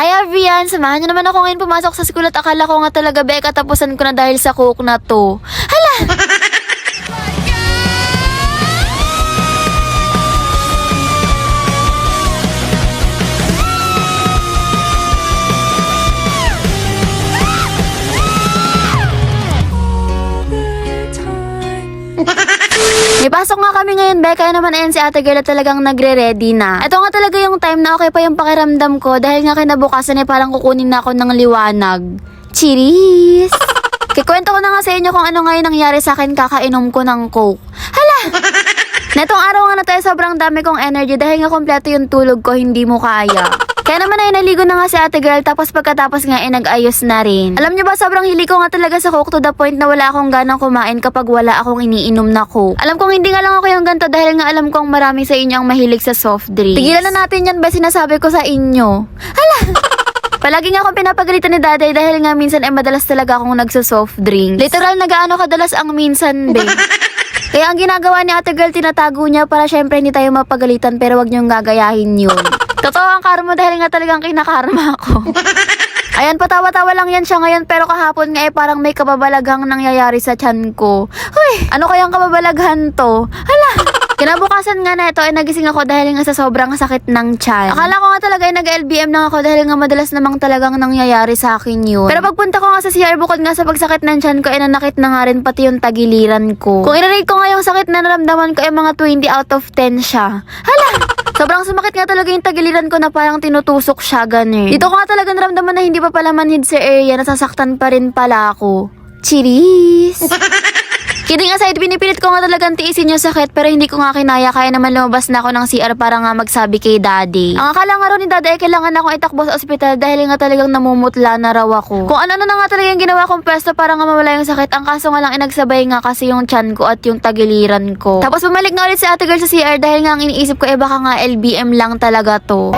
Hi everyone! Samahan niyo naman ako ngayon pumasok sa school at akala ko nga talaga be katapusan ko na dahil sa cook na to. Hala! May pasok nga kami ngayon, be. Kaya naman ayan si ate girl talagang nagre-ready na. Ito nga talaga yung time na okay pa yung pakiramdam ko dahil nga kinabukasan ay parang kukunin na ako ng liwanag. Cheers! Kikwento ko na nga sa inyo kung ano nga yung nangyari sa akin kakainom ko ng coke. Hala! Netong araw nga na tayo sobrang dami kong energy dahil nga kompleto yung tulog ko, hindi mo kaya. Kaya naman ay naligo na nga si ate girl tapos pagkatapos nga ay nag-ayos na rin. Alam niyo ba sobrang hili ko nga talaga sa coke to the point na wala akong ganang kumain kapag wala akong iniinom na coke. Alam kong hindi nga lang ako yung ganto dahil nga alam kong marami sa inyo ang mahilig sa soft drinks. Tigilan na natin yan ba sinasabi ko sa inyo. Hala! Palagi nga akong pinapagalitan ni daday dahil nga minsan ay madalas talaga akong nagsa-soft drinks. Literal na gaano kadalas ang minsan, be. Kaya ang ginagawa ni ate girl, tinatago niya para syempre hindi tayo mapagalitan pero wag niyong gagayahin yun. Totoo ang karma dahil nga talagang kinakarma ako. Ayan, patawa-tawa lang yan siya ngayon pero kahapon nga eh parang may kababalaghang nangyayari sa tiyan ko. Huy, ano kayang kababalaghan to? Hala! Kinabukasan nga na ito ay nagising ako dahil nga sa sobrang sakit ng tiyan. Akala ko nga talaga ay nag-LBM lang ako dahil nga madalas namang talagang nangyayari sa akin yun. Pero pagpunta ko nga sa CR bukod nga sa pagsakit ng tiyan ko ay nanakit na nga rin pati yung tagiliran ko. Kung i-rate ko nga yung sakit na naramdaman ko ay mga 20 out of 10 siya. Hala! Sobrang sumakit nga talaga yung tagiliran ko na parang tinutusok siya ganun. Dito ko nga talaga naramdaman na hindi pa pala manhid sa area, nasasaktan pa rin pala ako. Cheers! Kidding aside, pinipilit ko nga talagang tiisin yung sakit pero hindi ko nga kinaya kaya naman lumabas na ako ng CR para nga magsabi kay daddy. Ang akala nga raw ni daddy ay kailangan akong itakbo sa ospital dahil nga talagang namumutla na raw ako. Kung ano-ano na nga talaga yung ginawa kong pwesto para nga mawala yung sakit, ang kaso nga lang inagsabay nga kasi yung chan ko at yung tagiliran ko. Tapos bumalik nga ulit si ate girl sa CR dahil nga ang iniisip ko eh baka nga LBM lang talaga to.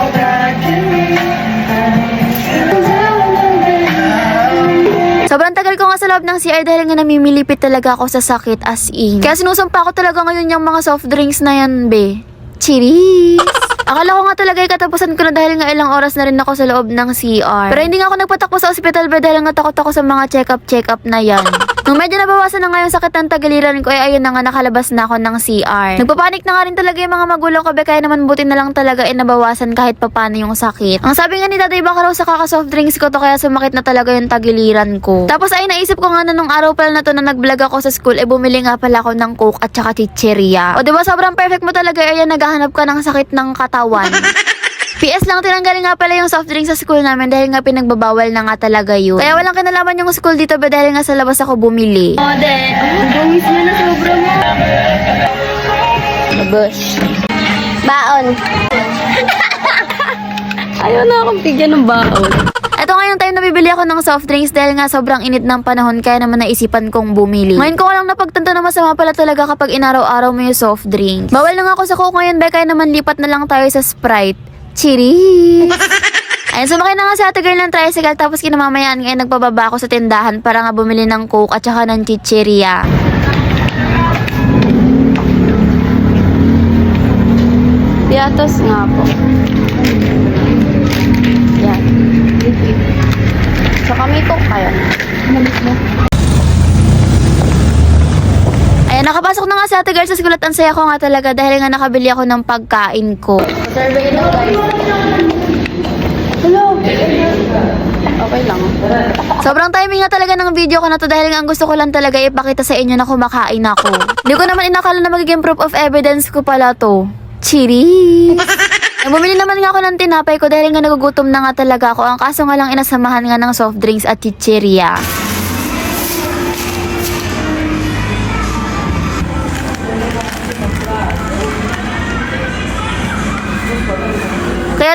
Sobrang tagal ko nga sa loob ng CR dahil nga namimilipit talaga ako sa sakit as in. Kaya sinusumpa ko talaga ngayon yung mga soft drinks na yan, be. Cheers! Akala ko nga talaga ay katapusan ko na dahil nga ilang oras na rin ako sa loob ng CR. Pero hindi nga ako nagpatakbo sa ospital ba dahil nga takot ako sa mga check-up-check-up na yan. Nung medyo nabawasan na nga yung sakit ng tagiliran ko, ay ayun na nga nakalabas na ako ng CR. Nagpapanik na nga rin talaga yung mga magulang ko, be, kaya naman buti na lang talaga ay nabawasan kahit papano yung sakit. Ang sabi nga ni tatay, baka raw sa kaka-soft drinks ko to kaya sumakit na talaga yung tagiliran ko. Tapos ay naisip ko nga na nung araw pala na to na nag-vlog ako sa school, eh bumili nga pala ako ng coke at saka chicheria. O diba sobrang perfect mo talaga, ay naghahanap ka ng sakit ng katawan. PS lang, tinanggalin nga pala yung soft drink sa school namin dahil nga pinagbabawal na nga talaga yun. Kaya walang kinalaman yung school dito ba dahil nga sa labas ako bumili. Ode, ang bungis mo na sobra mo. Labas. Baon. Ayaw na akong bigyan ng baon. Ito nga yung time na bibili ako ng soft drinks dahil nga sobrang init ng panahon kaya naman naisipan kong bumili. Ngayon ko lang napagtanto na masama pala talaga kapag inaraw-araw mo yung soft drinks. Bawal na nga ako sa coke ngayon, be, kaya naman lipat na lang tayo sa Sprite. Cheers! Ayun, sumakay na nga si ate girl ng tricycle tapos kinamamayaan ngayon nagpababa ako sa tindahan para nga bumili ng coke at saka ng chicheria. Piatos nga po. Yan. So kami ko kaya. Ayan, nakapasok na nga si ate girl sa school at ang saya ko nga talaga dahil nga nakabili ako ng pagkain ko. Survey na guys. Hello. Okay lang. Sobrang timing nga talaga ng video ko na to dahil nga ang gusto ko lang talaga ipakita sa inyo na kumakain ako. Hindi ko naman inakala na magiging proof of evidence ko pala to. Cheers! Eh, Bumili naman nga ako ng tinapay ko dahil nga nagugutom na nga talaga ako. Ang kaso nga lang inasamahan nga ng soft drinks at chicheria.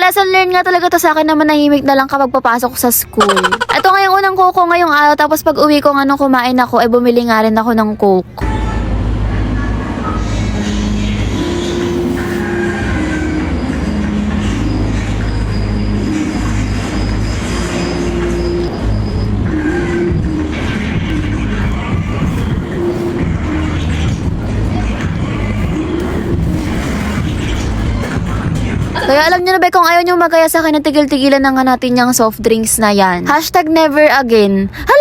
Lesson learned nga talaga to sa akin na manahimik na lang kapag papasok sa school. Ito nga yung unang coke ko ngayong araw tapos pag uwi ko nga nung kumain ako ay bumili nga rin ako ng coke. Kaya alam niyo na ba kung ayaw niyo magaya sa akin na tigil-tigilan na nga natin yung soft drinks na yan. Hashtag never again. Hala!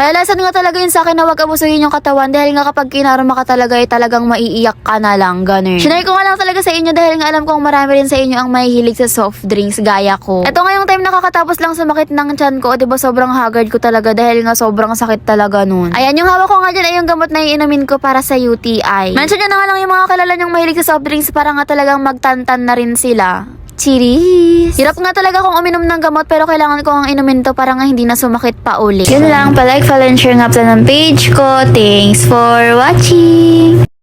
Kaya lesson nga talaga yun sa akin na huwag abusuhin yung katawan dahil nga kapag kinarama ka talaga ay talagang maiiyak ka na lang, ganun. Sinay ko nga lang talaga sa inyo dahil nga alam kong marami rin sa inyo ang mahihilig sa soft drinks gaya ko. Ito nga yung time nakakatapos lang sumakit ng tiyan ko, 'di ba sobrang haggard ko talaga dahil nga sobrang sakit talaga nun. Ayan, yung hawak ko nga dyan ay yung gamot na iinumin ko para sa UTI. Mention nyo na nga lang yung mga kilala nyong mahilig sa soft drinks para nga talagang magtantan na rin sila. Cheers! Hirap nga talaga kung uminom ng gamot pero kailangan ko ang inumin to para nga hindi na sumakit pa uli. Yun lang, palike, follow, and share nga pala ng page ko. Thanks for watching!